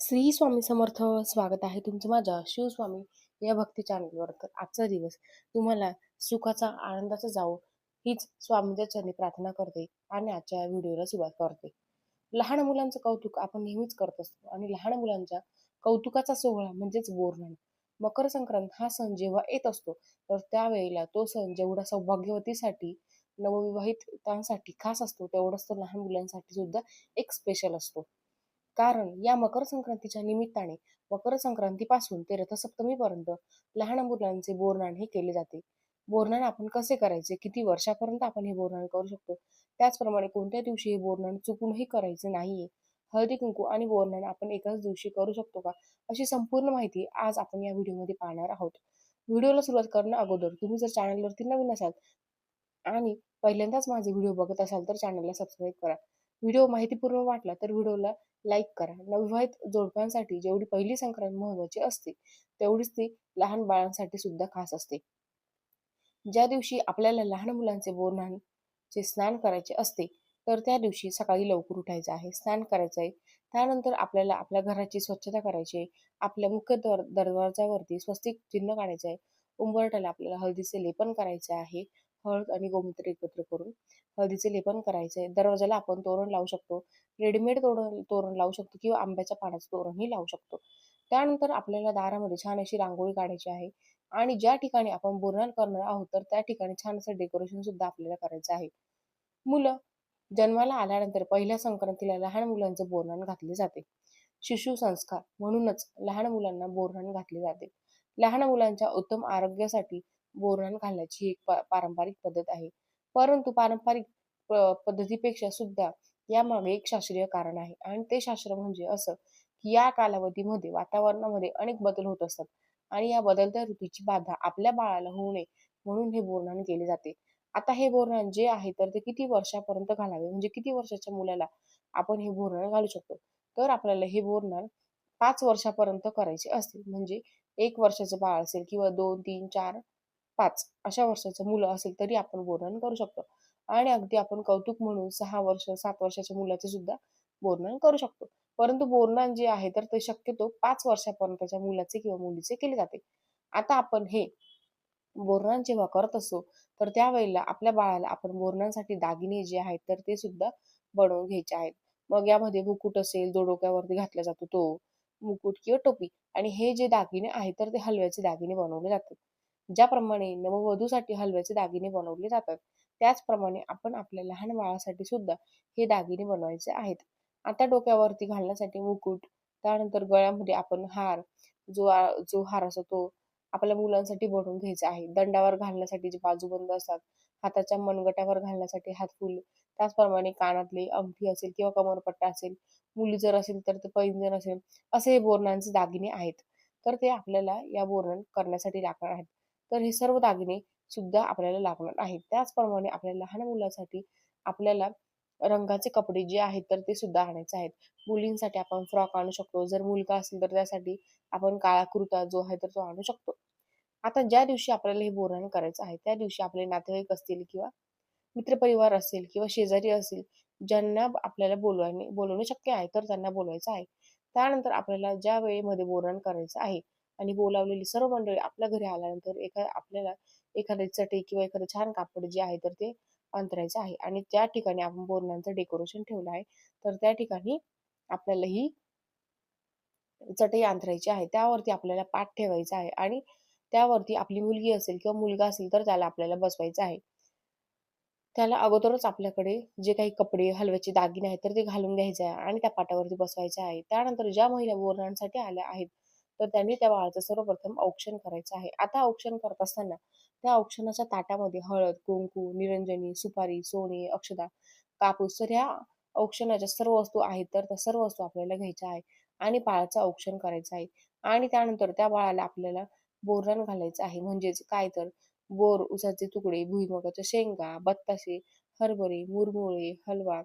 श्री स्वामी समर्थ स्वागत आहे तुमचं माझ्या शिवस्वामी या भक्ती चॅनलवर तर आजचा दिवस तुम्हाला सुखाचा आनंदाचा जावो हीच स्वामीच्या चरणी प्रार्थना करते आणि आजच्या व्हिडिओला सुरुवात करते. लहान मुलांचं कौतुक आपण नेहमीच करत असतो आणि लहान मुलांच्या कौतुकाचा सोहळा म्हणजेच बोरण मकर संक्रांत हा सण जेव्हा येत असतो तर त्यावेळेला तो सण जेवढा सौभाग्यवतीसाठी नवविवाहितांसाठी खास असतो तेवढाच तो लहान मुलांसाठी सुद्धा एक स्पेशल असतो. कारण या मकर संक्रांतीच्या निमित्ताने मकर संक्रांतीपासून ते रथसप्तमीपर्यंत लहान मुलांचे बोरनाण हे केले जाते. बोरनाण आपण कसे करायचे? किती वर्षापर्यंत आपण हे बोरनाण करू शकतो? त्याचप्रमाणे कोणत्या दिवशी हे बोरनाण चुकूनही करायचे नाहीये? हळदी कुंकू आणि बोरनाण आपण एकाच दिवशी करू शकतो का? अशी संपूर्ण माहिती आज आपण या व्हिडिओमध्ये पाहणार आहोत. व्हिडिओला सुरुवात करणं अगोदर तुम्ही जर चॅनलवरती नवीन असाल आणि पहिल्यांदाच माझे व्हिडिओ बघत असाल तर चॅनलला सबस्क्राईब करा. व्हिडिओ माहितीपूर्ण वाटला तर व्हिडिओला लाईक करा. नवविवाहित जोडप्यांसाठी जेवढी पहिली संक्रांत महत्वाची असते तेवढीच ती लहान बाळांसाठी सुद्धा खास असते. ज्या दिवशी आपल्याला लहान मुलांचे बोरणांचे स्नान करायचे असते तर त्या दिवशी सकाळी लवकर उठायचं आहे. स्नान करायचं आहे त्यानंतर आपल्याला आपल्या घराची स्वच्छता करायची आहे आपल्या मुख्य दर दरवाजावरती स्वस्तिक चिन्ह काढायचं आहे उंबरट्याला आपल्याला हळदीचे लेपन करायचे आहे. हळद आणि गोमूत्र एकत्र करून हळदीचे लेपन करायचे दरवाजाला आपण तोरण लावू शकतो. रेडीमेड तोरण तोरण लावू शकतो किंवा आंब्याच्या पानाचं तोरणही लावू शकतो. त्यानंतर आपल्याला दारामध्ये छान अशी रांगोळी काढायची आहे आणि ज्या ठिकाणी आपण बोरणार करणार आहोत तर त्या ठिकाणी छान असं डेकोरेशन सुद्धा आपल्याला करायचं आहे. मुलं जन्माला आल्यानंतर पहिल्या संक्रांतीला लहान मुलांचे बोरणान घातले जाते. शिशु संस्कार म्हणूनच लहान मुलांना बोरणान घातले जाते. लहान मुलांच्या उत्तम आरोग्यासाठी बोरणान घालण्याची एक पारंपरिक पद्धत आहे. परंतु पारंपरिक पद्धतीपेक्षा सुद्धा यामागे एक शास्त्रीय कारण आहे. आणि ते शास्त्र म्हणजे असं की या कालावधीमध्ये वातावरणामध्ये अनेक बदल होत असतात. आणि या बदलत्या ऋतूची बाधा आपल्या बाळाला होऊ नये म्हणून हे बोरणान केले जाते. आता हे बोरणान जे आहे तर ते किती वर्षापर्यंत घालावे? म्हणजे किती वर्षाच्या मुलाला आपण हे बोरणान घालू शकतो? तर आपल्याला हे बोरणान पाच वर्षापर्यंत करायचे असते. म्हणजे एक वर्षाचं बाळ असेल किंवा दोन तीन चार पाच अशा वर्षाचं मुलं असेल तरी आपण वर्णन करू शकतो. आणि अगदी आपण कौतुक म्हणून सहा वर्ष सात वर्षाच्या मुलाचे सुद्धा वर्णन करू शकतो. परंतु बोरनान जे आहे तर ते शक्यतो पाच वर्षापर्यंतच्या मुलाचे किंवा मुलीचे केले जाते. आता आपण हे बोरनान जेव्हा करत असतो तर त्यावेळेला आपल्या बाळाला आपण बोरणांसाठी दागिने जे आहेत तर ते सुद्धा बनवून घ्यायचे आहेत. मग यामध्ये मुकुट असेल जो डोक्यावरती घातला जातो तो मुकुट किंवा टोपी. आणि हे जे दागिने आहेत तर ते हलव्याचे दागिने बनवले जातात. ज्याप्रमाणे नववधूसाठी हलव्याचे दागिने बनवले जातात त्याचप्रमाणे आपण आपल्या लहान बाळासाठी सुद्धा हे दागिने बनवायचे आहेत. आता डोक्यावरती घालण्यासाठी मुकुट त्यानंतर गळ्यामध्ये आपण हार जो जो हार असतो तो आपल्या मुलांसाठी बनवून घ्यायचा आहे. दंडावर घालण्यासाठी जे बाजूबंद असतात हाताच्या मनगटावर घालण्यासाठी हातफुल त्याचप्रमाणे कानातले अंगठी असेल किंवा कमरपट्टा असेल मुली जर असेल तर ते पैंजण असेल असे हे बोरणांचे दागिने आहेत. तर ते आपल्याला या बोरण करण्यासाठी लागणार आहेत. तर हे सर्व दागिने सुद्धा आपल्याला लागणार आहेत. त्याचप्रमाणे आपल्या लहान मुलासाठी आपल्याला रंगाचे कपडे जे आहेत तर ते सुद्धा आणायचे आहेत. मुलींसाठी आपण फ्रॉक आणू शकतो. जर मुलगा असेल तर त्यासाठी आपण काळा कुर्ता जो आहे तर तो आणू शकतो. आता ज्या दिवशी आपल्याला हे बोरण करायचं आहे त्या दिवशी आपले नातेवाईक असतील किंवा मित्रपरिवार असेल किंवा शेजारी असेल ज्यांना आपल्याला बोलवणे बोलवणे शक्य आहे तर त्यांना बोलवायचं आहे. त्यानंतर आपल्याला ज्या वेळेमध्ये बोरण करायचं आहे आणि बोलावलेली सर्व मंडळी आपल्या घरी आल्यानंतर एका आपल्याला एखादे चटई किंवा एखादं छान कापड जे आहे तर ते अंतरायचं आहे. आणि त्या ठिकाणी आपण बोरणांचं डेकोरेशन ठेवलं आहे. तर त्या ठिकाणी आपल्याला ही चटई अंतरायची आहे. त्यावरती आपल्याला पाठ ठेवायचा आहे. आणि त्यावरती आपली मुलगी असेल किंवा मुलगा असेल तर त्याला आपल्याला बसवायचं आहे. त्याला अगोदरच आपल्याकडे जे काही कपडे हलव्याचे दागिने आहेत तर ते घालून घ्यायचे आहे. आणि त्या पाटावरती बसवायचे आहे. त्यानंतर ज्या महिला बोरणांसाठी आल्या आहेत तर त्यांनी त्या बाळाचं सर्वप्रथम औक्षण करायचं आहे. आता औक्षण करत असताना त्या औक्षणाच्या ताटामध्ये हळद कुंकू निरंजनी सुपारी सोने अक्षदा कापूस तर ह्या औक्षणाच्या सर्व वस्तू आहेत तर त्या सर्व वस्तू आपल्याला घ्यायच्या आहे आणि बाळाचं औक्षण करायचं आहे. आणि त्यानंतर त्या बाळाला आपल्याला बोरण घालायचं आहे. म्हणजेच काय तर? बोर उसाचे तुकडे भुईमुगाच्या शेंगा बत्ताशे हरभरे मुरमुळे हलवा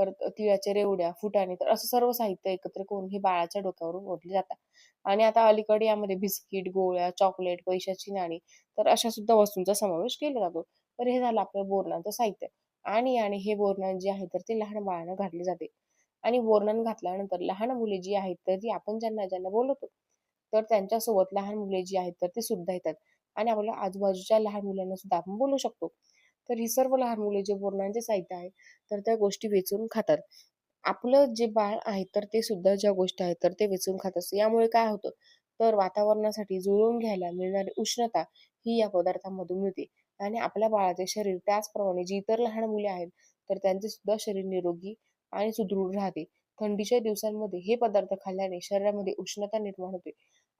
परत तिळाच्या रेवड्या फुटाणे तर असं सर्व साहित्य एकत्र करून हे बाळाच्या डोक्यावरून ओढले जातात. आणि आता अलीकडे यामध्ये बिस्किट गोळ्या चॉकलेट पैशाची नाणी तर अशा सुद्धा वस्तूंचा समावेश केला जातो. तर हे झालं आपलं बोरणाचं साहित्य. आणि आणि हे बोरणान जे आहे तर ते लहान बाळांना घातले जाते. आणि बोरनान घातल्यानंतर लहान मुले जी आहेत तर ती आपण ज्यांना ज्यांना बोलवतो तर त्यांच्यासोबत लहान मुले जी आहेत तर ते सुद्धा येतात. आणि आपल्या आजूबाजूच्या लहान मुलांना सुद्धा आपण बोलू शकतो. तर ही सर्व लहान मुले जे बोरणांचे साहित्य आहे तर त्या गोष्टी वेचून खातात. आपलं जे बाळ आहे तर ते सुद्धा ज्या गोष्टी आहेत तर ते वेचून खात असतं. यामुळे काय होतं तर वातावरणासाठी जुळवून घ्यायला मिळणारी उष्णता ही या पदार्थांमधून मिळते. आणि आपल्या बाळाचे शरीर त्याचप्रमाणे जी इतर लहान मुले आहेत तर त्यांचे सुद्धा शरीर निरोगी आणि सुदृढ राहते. थंडीच्या दिवसांमध्ये हे पदार्थ खाल्ल्याने शरीरामध्ये उष्णता निर्माण होते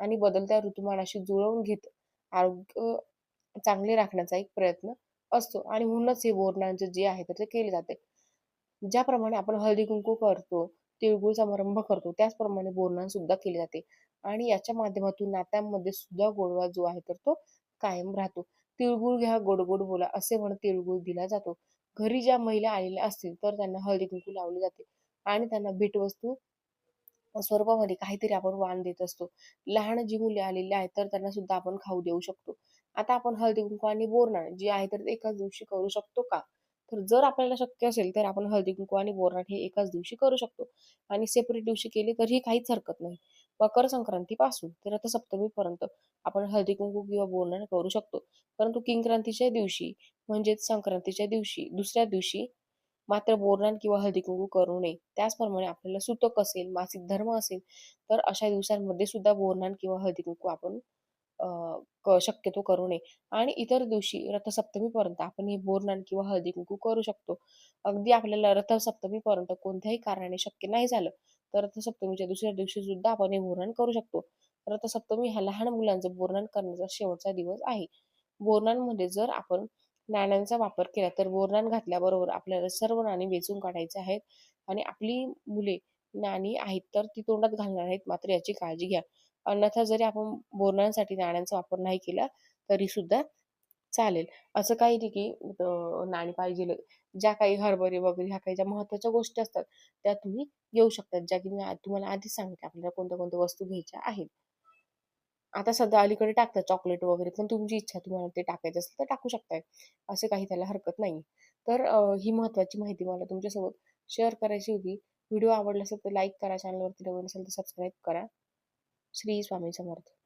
आणि बदलत्या ऋतुमानाशी जुळवून घेत आरोग्य चांगले राखण्याचा एक प्रयत्न असतो आणि म्हणूनच हे बोरणांचे जे आहे तर ते केले जाते. ज्याप्रमाणे आपण हळदी कुंकू करतो तिळगुळ समारंभ करतो त्याचप्रमाणे बोरणान सुद्धा केले जाते. आणि याच्या माध्यमातून नात्यांमध्ये सुद्धा गोडवा जो आहे तर तो कायम राहतो. तिळगुळ घ्या गोड गोड बोला असे म्हणून तिळगुळ दिला जातो. घरी ज्या महिला आलेल्या असतील तर त्यांना हळदी कुंकू लावले जाते. आणि त्यांना भेटवस्तू स्वरूपामध्ये काहीतरी आपण वाण देत असतो. लहान जी मुले आलेली आहेत तर त्यांना सुद्धा आपण खाऊ देऊ शकतो. आता आपण हळदी कुंकू आणि बोरनाण जे आहे तर एकाच दिवशी करू शकतो का? तर जर आपल्याला शक्य असेल तर आपण हळदी कुंकू आणि बोरनाट हे एकाच दिवशी करू शकतो. आणि सेपरेट दिवशी केले तरीही काहीच हरकत नाही. मकर संक्रांतीपासून तर रथसप्तमीपर्यंत आपण हळदी कुंकू किंवा बोरनाट करू शकतो. परंतु किंक्रांतीच्या दिवशी म्हणजेच संक्रांतीच्या दिवशी दुसऱ्या दिवशी मात्र बोरनाट किंवा हळदी कुंकू करू नये. त्याचप्रमाणे आपल्याला सुतक असेल मासिक धर्म असेल तर अशा दिवसांमध्ये सुद्धा बोरनाट किंवा हळदी कुंकू आपण शक्यतो करू नये. आणि इतर दिवशी रथसप्तमीपर्यंत आपण हे बोरनान किंवा हळदी कुंकू करू शकतो. अगदी आपल्याला रथसप्तमीपर्यंत कोणत्याही कारणाने शक्य नाही झालं तर रथसप्तमीच्या दुसऱ्या दिवशी सुद्धा आपण हे बोरनान करू शकतो. रथसप्तमी हा लहान मुलांचं बोरनान करण्याचा शेवटचा दिवस आहे. बोरनांमध्ये जर आपण नाण्यांचा वापर केला तर बोरनान घातल्याबरोबर आपल्याला सर्व नाणी वेचून काढायचे आहेत. आणि आपली मुले नाणी आहेत तर ती तोंडात घालणार आहेत. मात्र याची काळजी घ्या. अन्यथा जरी आपण बोरणांसाठी नाण्यांचा वापर नाही केला तरी सुद्धा चालेल. असं काही नाही की नाणी पाहिजे ज्या काही हरभरे वगैरे ह्या काही ज्या महत्त्वाच्या गोष्टी असतात त्या तुम्ही घेऊ शकतात. ज्या की मी तुम्हाला आधीच सांगितलं आपल्याला कोणत्या कोणत्या वस्तू घ्यायच्या आहेत. आता सध्या अलीकडे टाकतात चॉकलेट वगैरे पण तुमची इच्छा तुम्हाला ते टाकायचं असेल तर टाकू शकताय. असे काही त्याला हरकत नाही. तर ही महत्त्वाची माहिती मला तुमच्यासोबत शेअर करायची होती. व्हिडिओ आवडला असेल तर लाईक करा चॅनलवरती नवीन असेल तर सबस्क्राईब करा. श्री स्वामी समर्थ.